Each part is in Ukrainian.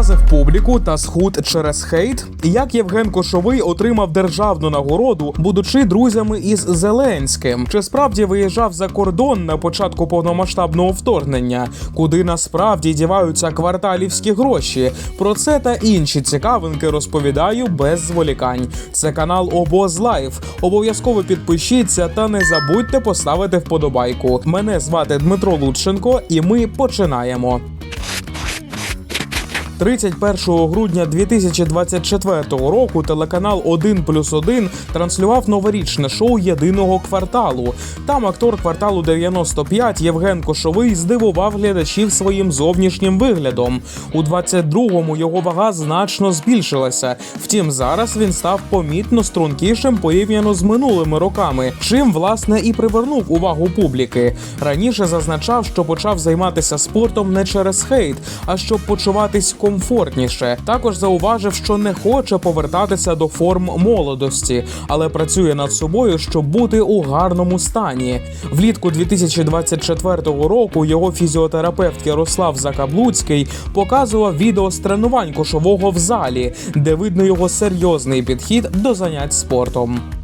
образив публіку та схуд через хейт? Як Євген Кошовий отримав державну нагороду, будучи друзями із Зеленським? Чи справді виїжджав за кордон на початку повномасштабного вторгнення? Куди насправді діваються кварталівські гроші? Про це та інші цікавинки розповідаю без зволікань. Це канал Обоз Лайф. Обов'язково підпишіться та не забудьте поставити вподобайку. Мене звати Дмитро Лутченко, і ми починаємо. 31 грудня 2024 року телеканал 1 плюс 1 транслював новорічне шоу єдиного кварталу. Там актор кварталу 95 Євген Кошовий здивував глядачів своїм зовнішнім виглядом. У 22-му його вага значно збільшилася. Втім, зараз він став помітно стрункішим порівняно з минулими роками, чим власне і привернув увагу публіки. Раніше зазначав, що почав займатися спортом не через хейт, а щоб почуватись комфортніше. Також зауважив, що не хоче повертатися до форм молодості, але працює над собою, щоб бути у гарному стані. Влітку 2024 року його фізіотерапевт Ярослав Закаблуцький показував відео з тренувань кошового в залі, де видно його серйозний підхід до занять спортом.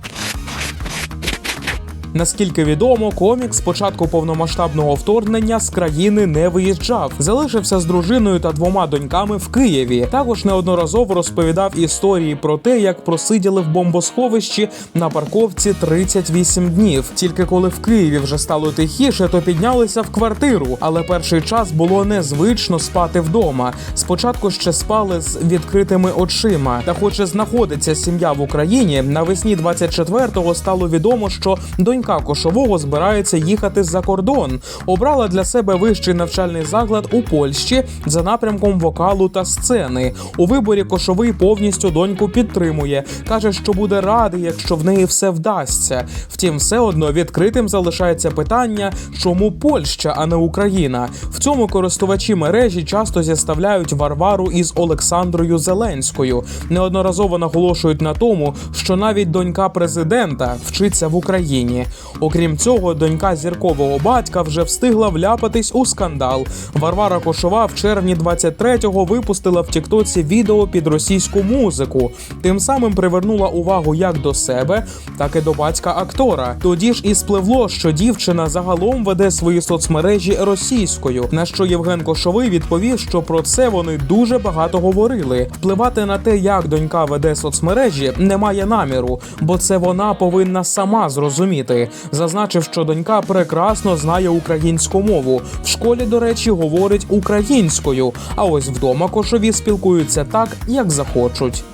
Наскільки відомо, комік з початку повномасштабного вторгнення з країни не виїжджав, залишився з дружиною та двома доньками в Києві. Також неодноразово розповідав історії про те, як просиділи в бомбосховищі на парковці 38 днів. Тільки коли в Києві вже стало тихіше, то піднялися в квартиру. Але перший час було незвично спати вдома. Спочатку ще спали з відкритими очима. Та, хоч і знаходиться сім'я в Україні, навесні 24-го стало відомо, що донька кошового збирається їхати за кордон. Обрала для себе вищий навчальний заклад у Польщі за напрямком вокалу та сцени. У виборі кошовий повністю доньку підтримує. каже, що буде радий, якщо в неї все вдасться. Втім, все одно відкритим залишається питання, чому Польща, а не Україна. В цьому користувачі мережі часто зіставляють Варвару із Олександрою Зеленською. Неодноразово наголошують на тому, що навіть донька президента вчиться в Україні. Окрім цього, донька зіркового батька вже встигла вляпатись у скандал. Варвара Кошова в червні 23-го випустила в Тіктоці відео під російську музику. Тим самим привернула увагу як до себе, так і до батька актора. Тоді ж і спливло, що дівчина загалом веде свої соцмережі російською. На що Євген Кошовий відповів, що про це вони дуже багато говорили. Впливати на те, як донька веде соцмережі, немає наміру, бо це вона повинна сама зрозуміти. Зазначив, що донька прекрасно знає українську мову. В школі, до речі, говорить українською. А ось вдома кошові спілкуються так, як захочуть.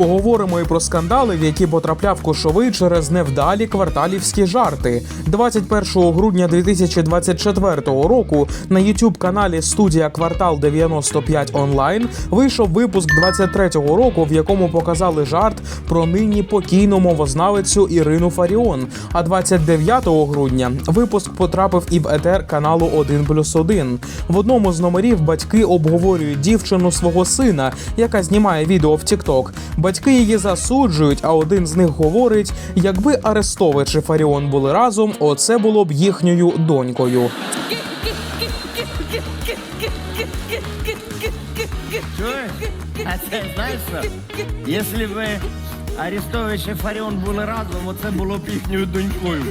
Поговоримо і про скандали, в які потрапляв кошовий через невдалі кварталівські жарти. 21 грудня 2024 року на youtube каналі Студія Квартал 95 онлайн вийшов випуск 23-го року, в якому показали жарт про нині покійну мовознавицю Ірину Фаріон. А 29 грудня випуск потрапив і в етер каналу 1+,1. В одному з номерів батьки обговорюють дівчину свого сина, яка знімає відео в TikTok. Батьки її засуджують, а один з них говорить: якби Арестович і Фаріон були разом, оце було б їхньою донькою. Якщо б Арестович і Фаріон були разом, оце було б їхньою донькою.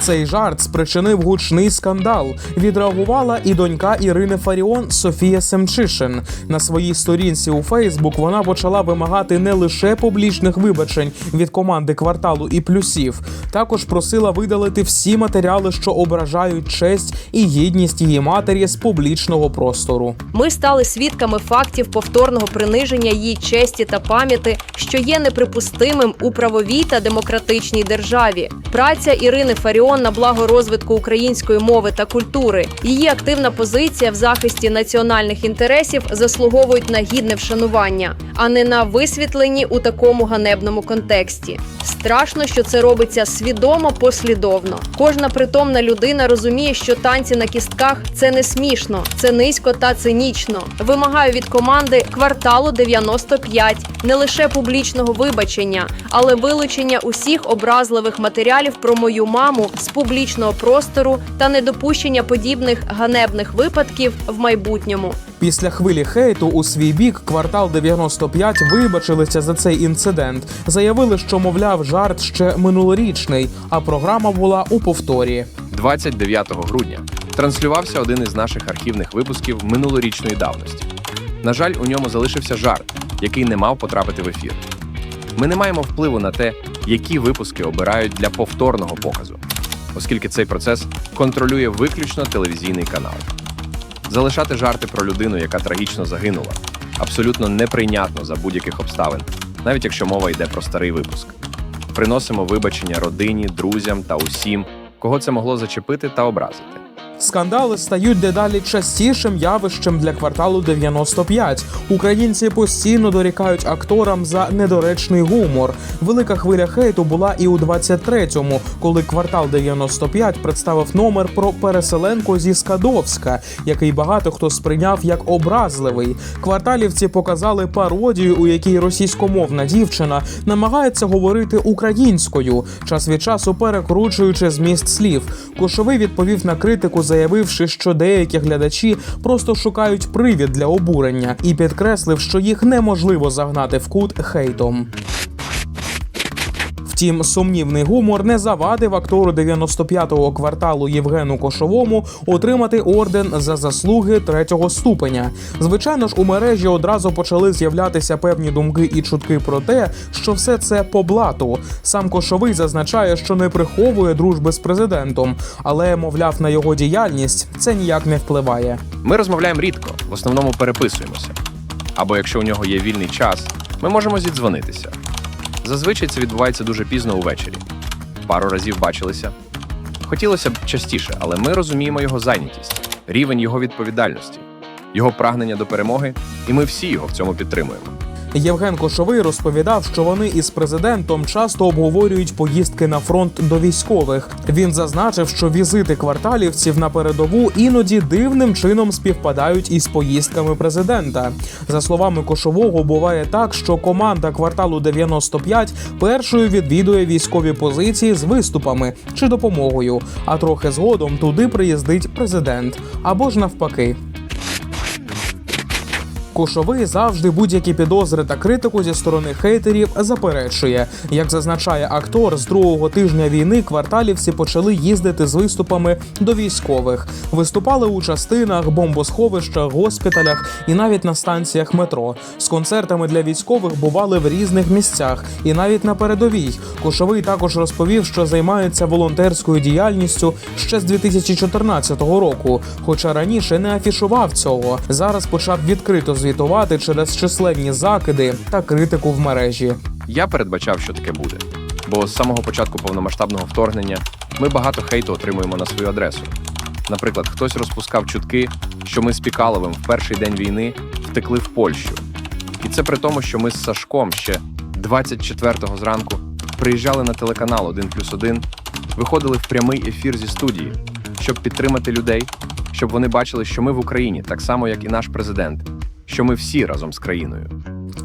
Цей жарт спричинив гучний скандал. Відреагувала і донька Ірини Фаріон Софія Семчишин. На своїй сторінці у Фейсбук вона почала вимагати не лише публічних вибачень від команди кварталу і плюсів, також просила видалити всі матеріали, що ображають честь і гідність її матері з публічного простору. Ми стали свідками фактів повторного приниження її честі та пам'яті, що є неприпустимим у правовій та демократичній державі. Праця Ірини Фаріон на благо розвитку української мови та культури, її активна позиція в захисті національних інтересів заслуговують на гідне вшанування, а не на висвітлені у такому ганебному контексті. Страшно, що це робиться свідомо послідовно. Кожна притомна людина розуміє, що танці на кістках це не смішно, це низько та цинічно. Вимагаю від команди кварталу 95 не лише публічного вибачення, але вилучення усіх образливих матеріалів про мою маму з публічного простору та недопущення подібних ганебних випадків в майбутньому. Після хвилі хейту у свій бік квартал 95 вибачилися за цей інцидент. Заявили, що мовляв жарт ще минулорічний, а програма була у повторі. 29 грудня транслювався один із наших архівних випусків минулорічної давності. На жаль, у ньому залишився жарт, який не мав потрапити в ефір. Ми не маємо впливу на те, які випуски обирають для повторного показу, оскільки цей процес контролює виключно телевізійний канал. Залишати жарти про людину, яка трагічно загинула, абсолютно неприйнятно за будь-яких обставин, навіть якщо мова йде про старий випуск. Приносимо вибачення родині, друзям та усім, кого це могло зачепити та образити. Скандали стають дедалі частішим явищем для кварталу 95. Українці постійно дорікають акторам за недоречний гумор. Велика хвиля хейту була і у 23-му, коли квартал 95 представив номер про переселенку зі Скадовська, який багато хто сприйняв як образливий. Кварталівці показали пародію, у якій російськомовна дівчина намагається говорити українською, час від часу перекручуючи зміст слів. Кошовий відповів на критику, заявивши, що деякі глядачі просто шукають привід для обурення, і підкреслив, що їх неможливо загнати в кут хейтом. Втім, сумнівний гумор не завадив актору 95-го кварталу Євгену Кошовому отримати орден за заслуги третього ступеня. Звичайно ж, у мережі одразу почали з'являтися певні думки і чутки про те, що все це по блату. Сам Кошовий зазначає, що не приховує дружби з президентом, але мовляв на його діяльність це ніяк не впливає. Ми розмовляємо рідко, в основному переписуємося. Або якщо у нього є вільний час, ми можемо зідзвонитися. Зазвичай це відбувається дуже пізно увечері. Пару разів бачилися. Хотілося б частіше, але ми розуміємо його зайнятість, рівень його відповідальності, його прагнення до перемоги, і ми всі його в цьому підтримуємо. Євген Кошовий розповідав, що вони із президентом часто обговорюють поїздки на фронт до військових. Він зазначив, що візити кварталівців на передову іноді дивним чином співпадають із поїздками президента. За словами Кошового, буває так, що команда кварталу 95 першою відвідує військові позиції з виступами чи допомогою, а трохи згодом туди приїздить президент або ж навпаки. Кошовий завжди будь-які підозри та критику зі сторони хейтерів заперечує. Як зазначає актор, з другого тижня війни кварталівці почали їздити з виступами до військових. Виступали у частинах, бомбосховищах, госпіталях і навіть на станціях метро. З концертами для військових бували в різних місцях і навіть на передовій. Кошовий також розповів, що займається волонтерською діяльністю ще з 2014 року, хоча раніше не афішував цього. Зараз почав відкрито звітувати через численні закиди та критику в мережі. Я передбачав, що таке буде. Бо з самого початку повномасштабного вторгнення ми багато хейту отримуємо на свою адресу. Наприклад, хтось розпускав чутки, що ми з Пікаловим в перший день війни втекли в Польщу. І це при тому, що ми з Сашком ще 24-го зранку приїжджали на телеканал 1 плюс 1, виходили в прямий ефір зі студії, щоб підтримати людей, щоб вони бачили, що ми в Україні, так само як і наш президент, що ми всі разом з країною.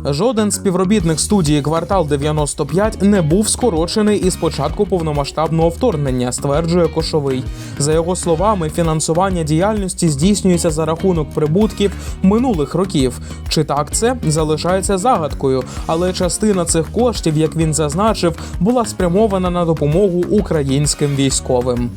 Жоден з співробітник студії Квартал 95 не був скорочений із початку повномасштабного вторгнення, стверджує Кошовий. За його словами, фінансування діяльності здійснюється за рахунок прибутків минулих років. Чи так це залишається загадкою, але частина цих коштів, як він зазначив, була спрямована на допомогу українським військовим.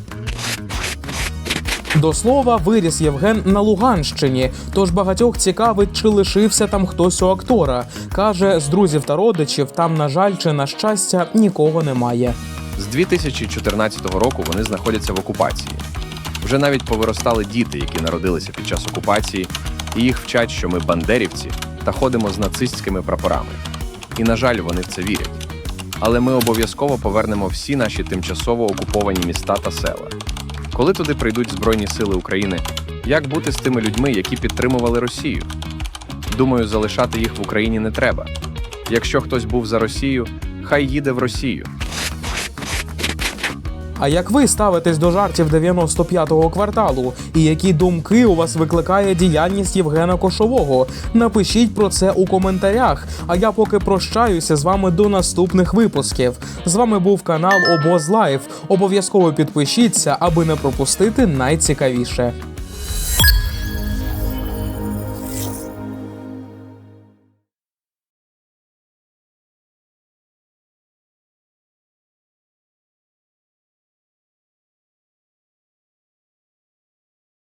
До слова, виріс Євген на Луганщині, тож багатьох цікавить, чи лишився там хтось у актора. Каже, з друзів та родичів там, на жаль, чи на щастя, нікого немає. З 2014 року вони знаходяться в окупації. Вже навіть повиростали діти, які народилися під час окупації, і їх вчать, що ми бандерівці та ходимо з нацистськими прапорами. І, на жаль, вони в це вірять. Але ми обов'язково повернемо всі наші тимчасово окуповані міста та села. Коли туди прийдуть Збройні Сили України, як бути з тими людьми, які підтримували Росію? Думаю, залишати їх в Україні не треба. Якщо хтось був за Росію, хай їде в Росію. А як ви ставитесь до жартів 95-го кварталу? І які думки у вас викликає діяльність Євгена Кошового? Напишіть про це у коментарях. А я поки прощаюся з вами до наступних випусків. З вами був канал Обоз Лайф. Обов'язково підпишіться, аби не пропустити найцікавіше.